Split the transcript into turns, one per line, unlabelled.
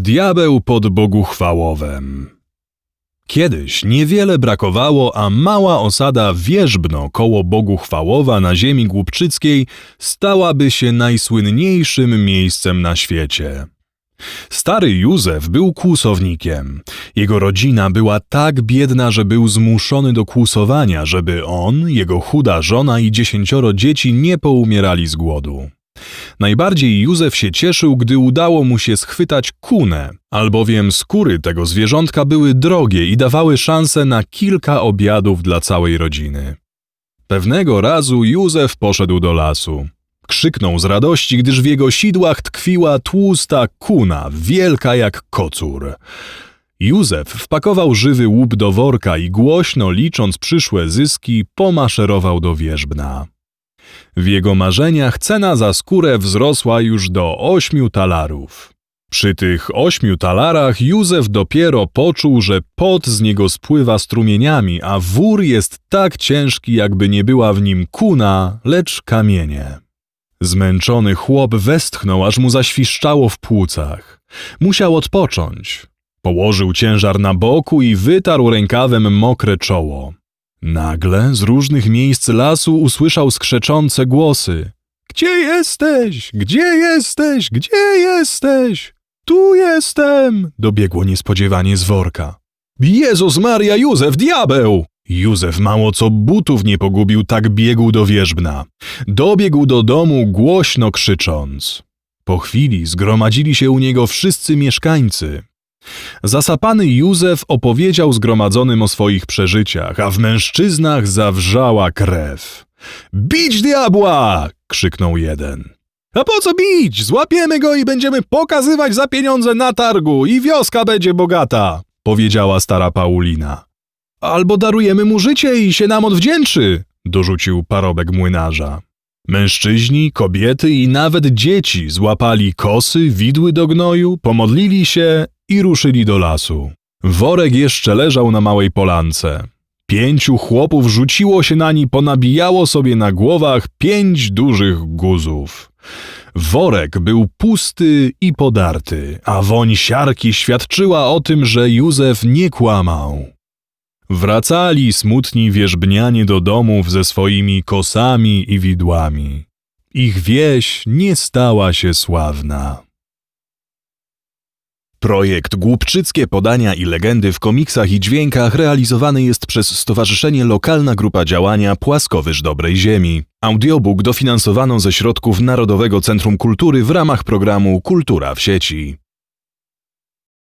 Diabeł pod Boguchwałowem. Kiedyś niewiele brakowało, a mała osada Wierzbno koło Boguchwałowa na ziemi głupczyckiej stałaby się najsłynniejszym miejscem na świecie. Stary Józef był kłusownikiem. Jego rodzina była tak biedna, że był zmuszony do kłusowania, żeby on, jego chuda żona i dziesięcioro dzieci nie poumierali z głodu. Najbardziej Józef się cieszył, gdy udało mu się schwytać kunę, albowiem skóry tego zwierzątka były drogie i dawały szansę na kilka obiadów dla całej rodziny. Pewnego razu Józef poszedł do lasu. Krzyknął z radości, gdyż w jego sidłach tkwiła tłusta kuna, wielka jak kocur. Józef wpakował żywy łup do worka i głośno licząc przyszłe zyski, pomaszerował do wierzbna. W jego marzeniach cena za skórę wzrosła już do ośmiu talarów. Przy tych ośmiu talarach Józef dopiero poczuł, że pot z niego spływa strumieniami, a wór jest tak ciężki, jakby nie była w nim kuna, lecz kamienie. Zmęczony chłop westchnął, aż mu zaświszczało w płucach. Musiał odpocząć. Położył ciężar na boku i wytarł rękawem mokre czoło. Nagle z różnych miejsc lasu usłyszał skrzeczące głosy. Gdzie jesteś? Gdzie jesteś? Gdzie jesteś? Tu jestem! dobiegło niespodziewanie z worka. Jezus Maria Józef, diabeł! Józef mało co butów nie pogubił, tak biegł do wierzbna. Dobiegł do domu głośno krzycząc. Po chwili zgromadzili się u niego wszyscy mieszkańcy. Zasapany Józef opowiedział zgromadzonym o swoich przeżyciach, a w mężczyznach zawrzała krew. Bić diabła! krzyknął jeden. A po co bić? Złapiemy go i będziemy pokazywać za pieniądze na targu i wioska będzie bogata, powiedziała stara Paulina. Albo darujemy mu życie i się nam odwdzięczy, dorzucił parobek młynarza. Mężczyźni, kobiety i nawet dzieci złapali kosy, widły do gnoju, pomodlili się i ruszyli do lasu. Worek jeszcze leżał na małej polance. Pięciu chłopów rzuciło się na ni, ponabijało sobie na głowach pięć dużych guzów. Worek był pusty i podarty, a woń siarki świadczyła o tym, że Józef nie kłamał. Wracali smutni wierzbnianie do domów ze swoimi kosami i widłami. Ich wieś nie stała się sławna. Projekt Głupczyckie Podania i Legendy w komiksach i dźwiękach realizowany jest przez Stowarzyszenie Lokalna Grupa Działania Płaskowyż Dobrej Ziemi. Audiobook dofinansowano ze środków Narodowego Centrum Kultury w ramach programu Kultura w sieci.